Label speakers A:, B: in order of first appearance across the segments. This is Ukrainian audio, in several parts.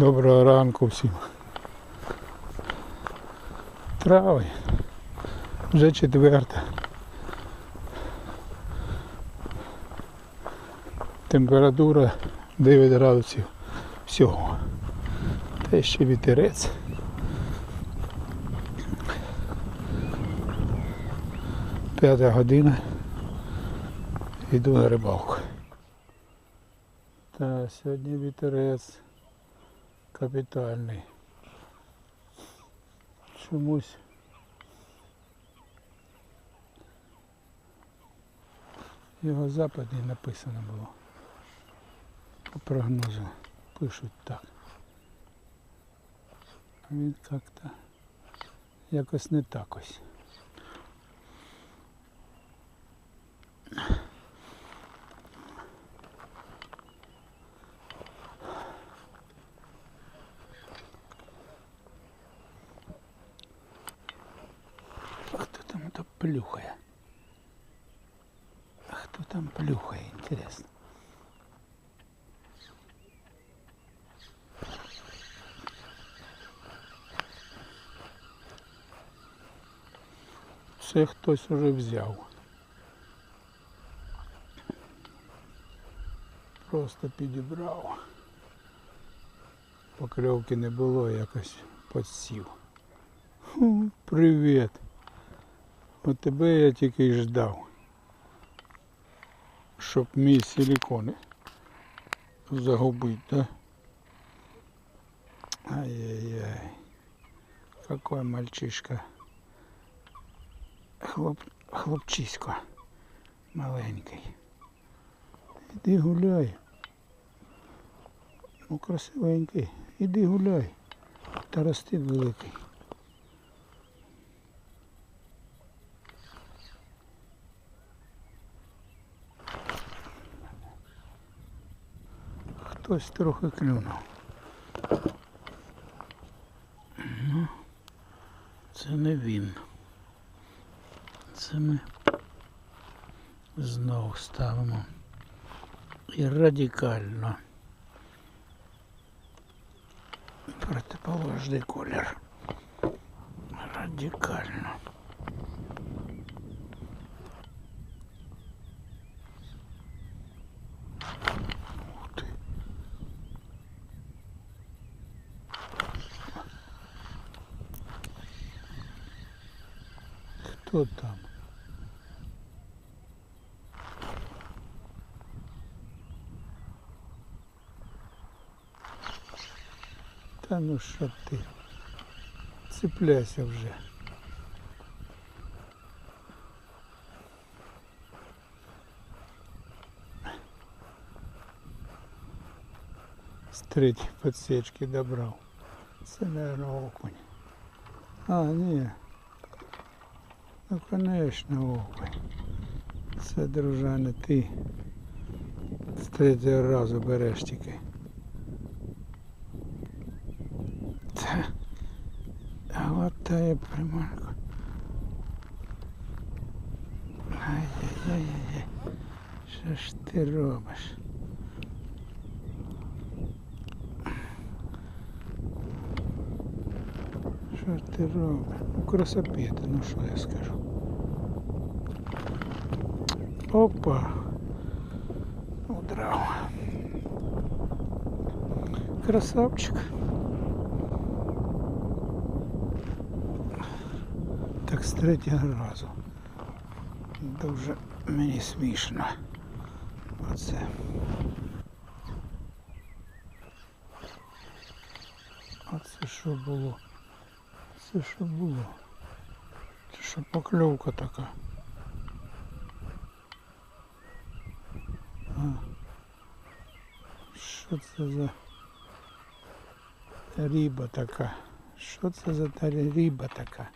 A: Доброго ранку всім. Трави. Вже четверта. Температура 9 градусів всього. Та ще вітерець. П'ята година. Йду на рибалку. Та сьогодні вітерець капітальний. Чомусь його запад не написано було. По прогнозу пишуть так. Він як-то якось не так ось. Хто плюхає? А Хто там плюхає, інтересно. Це хтось уже взяв. Просто підібрав. Покльовки не було, якось подсів. Привіт. От тебе я тільки й ждав. Щоб мій силікон загубить, да? Ай-яй-яй. Какой мальчишка. Хлоп... Хлопчисько маленький. Іди гуляй. Ну, красивенький. Іди гуляй. Та рости великий. Хтось трохи клюнув. Ну, це не він. Це ми знову ставимо. І радикально. Протиположний колір. Радикально. Хто там? Та ну що ти? Цепляйся вже. З третьої подсечки добрав. Це, наверное, окунь. А, ні. Ну, конечно, окунь. Це, дружане, ти з третього разу береш тільки. Та глотає приманку. Ай-яй-яй-яй. Що ж ти робиш? Що ж ти робиш? Ну, красопети, ну що я скажу. Опа. Удрав. Красавчик. Так з третього разу. Дуже мені смішно. Оце. Оце що було? Це що було? Це що покльовка така? А. Що це за риба така? Що це за та риба така?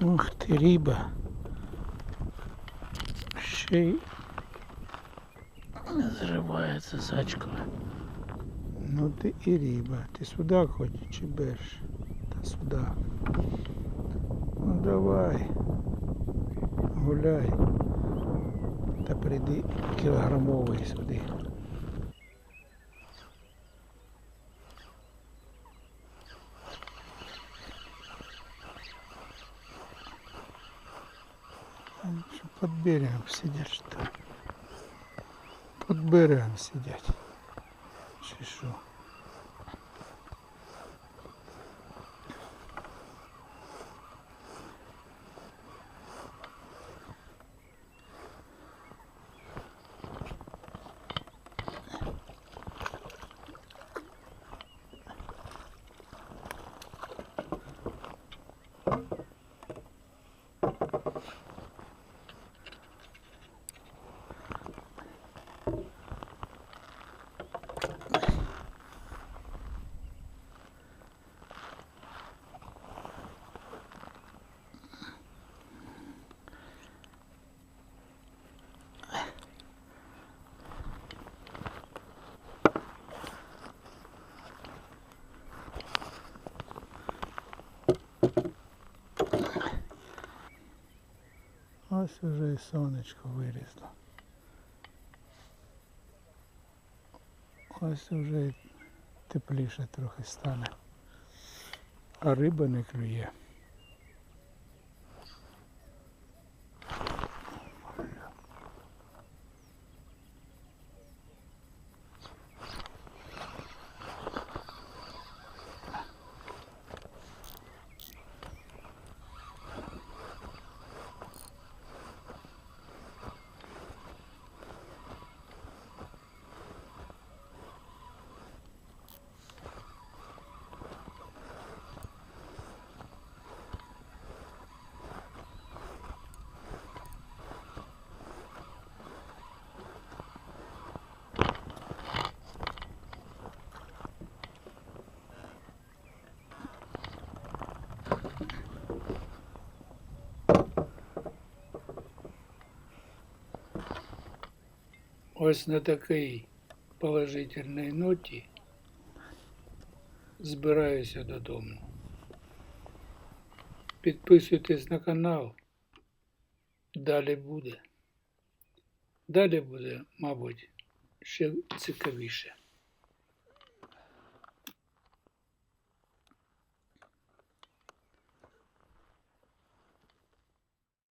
A: Ух ти, риба. Ще й зривається сачкова. Ну ты и рыба, ты сюда хочеш чи береш? Та сюди. Ну давай. Гуляй. Та прийди кілограмовий сюда. Под берегом сидять что? Под берегом сидять. Чешу. Ось уже і сонечко вилізло. Ось уже тепліше трохи стане. А риба не клює.
B: Ось на такій положительній ноті збираюся додому. Підписуйтесь на канал. Далі буде. Далі буде, мабуть, ще цікавіше.